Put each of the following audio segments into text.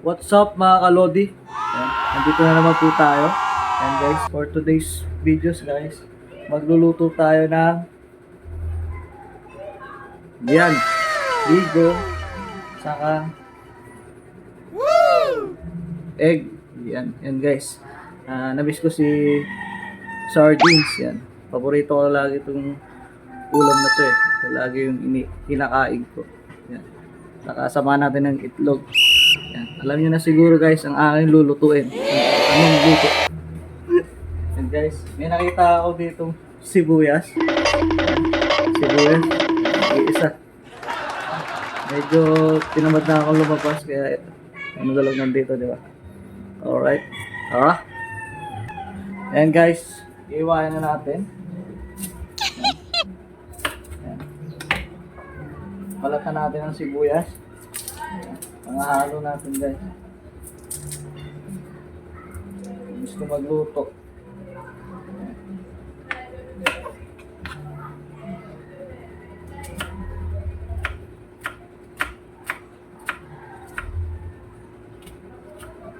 What's up mga kalodi? Ayan, nandito na naman po tayo. And guys, for today's videos guys, magluluto tayo ng yan, ligo, saka egg. Yan, yan guys. Ah, namiss ko si sardines yan. Paborito ko lagi itong ulam na to eh. Ito lagi yung ini kinakain ko. Yan. Nakasama natin ng itlog. Yan. Alam niyo na siguro guys ang aking lulutuin. Anong luto? Yan guys, may nakita ako dito sibuyas. Sibuyas. Isa. Medyo tinamad na ako lumabas kaya ano dalag nandito, di ba? Alright. Tara. Yan guys, iiwanan na natin. Yan. Balatan natin ang sibuyas. Pangahalo natin guys. Gusto magluto.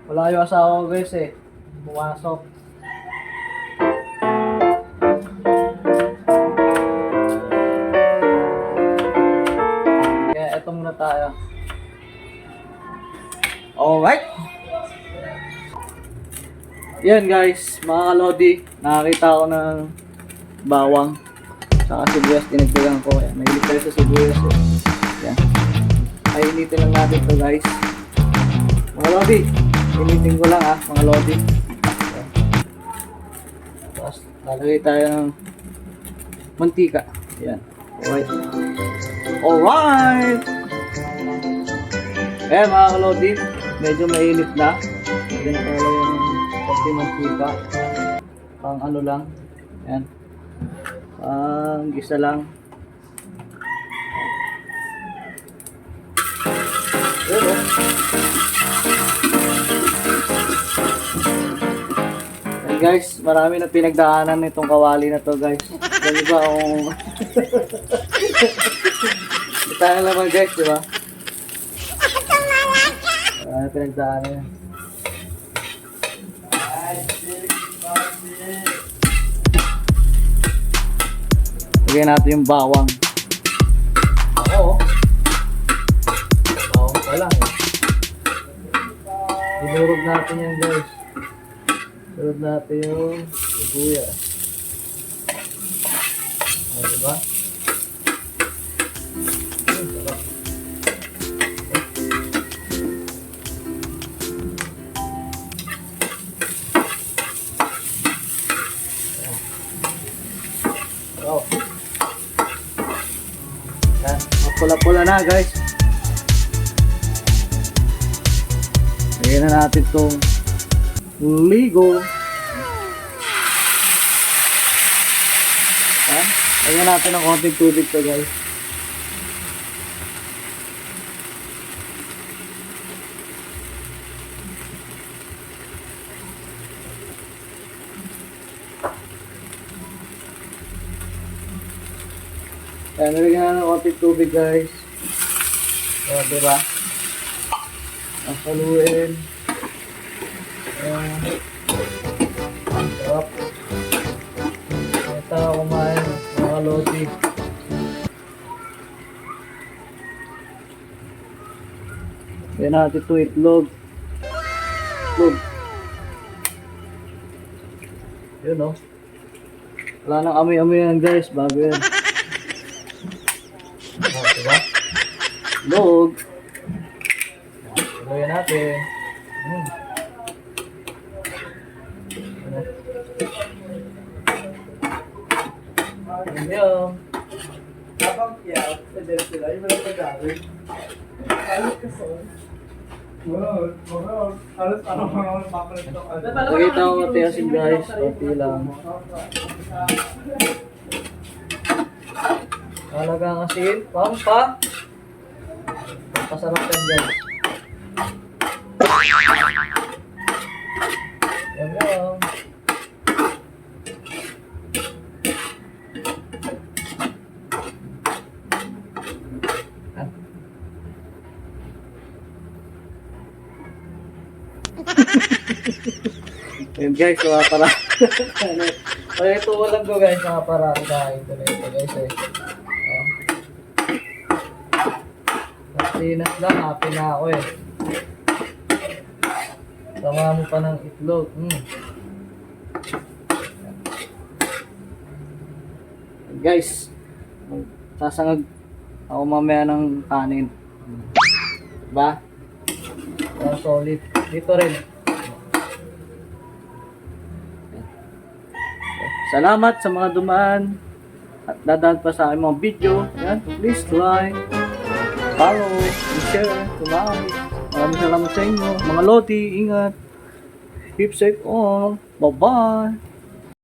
Wala yung asawa ko guys eh. Pumasok. Kaya eto muna tayo. Alright. Yan guys, mga kalodi, nakakita ko ng bawang saka sibuyas dinagdagan ko. Yan, mahilig tayo sa sibuyas. Eh. Yan. Painitin lang natin to guys. Mga lodi, initin ko lang ah, mga lodi. Yan. Tapos, lalagay tayo ng mantika. Yan. Alright. Alright! Eh mga kalodi, medyo mainit na. Lagyan na tayo yung konti mantika. Pang ano lang. Yan. Pang gisa lang. Yun oh. Guys, marami na pinagdaanan nitong kawali na to guys. Yan ba kung... Ito na naman guys, di ba? Marami pinagdaanan yan. Lagyan natin yung bawang. Oo. Bawang pa lang eh. Dinurog natin yan guys. Dinurog natin yung sibuyas. O, diba? Yan, mapula-pula na guys. Lagyan na natin tong ligo. Yan. Lagyan natin ng konting tubig to guys. Yan, nalagyan na ng konting tubig guys. O, diba? Ang saluin. Ayan. Sarap. Ito ako kumain. Mga lodi. Yan natin ito itlog. Itlog. Yun o. Wala nang amoy-amoy yan guys. Bago yan. Oh, diba? Log. Tuloy natin. Hmm. Yun? Habang kiyaw, sa dyan sila, yung mga pagkawin. Halos kasi. Wala, wala. Halos ano mga mapalit ko. Nakita ko ate asin guys. Konti lang. Talagang asin. Pampa. Pasarap yan guys. Yan yun. Ah. Yun guys, mga para. Kaya ito walang ko guys, mga para. Ko na ito guys eh. Oh. Nasinas lang, happy na ako eh. Sama mo pa ng itlog. Mm. Guys, sasangag ako mamaya ng kanin. Diba? Para solid. Dito rin. Salamat sa mga dumaan at dadaan pa sa aking mga video. Yan, please like, follow, share, tumawag. Maraming salamat sa inyo. Mga lodi, ingat. Keep safe all. Bye-bye.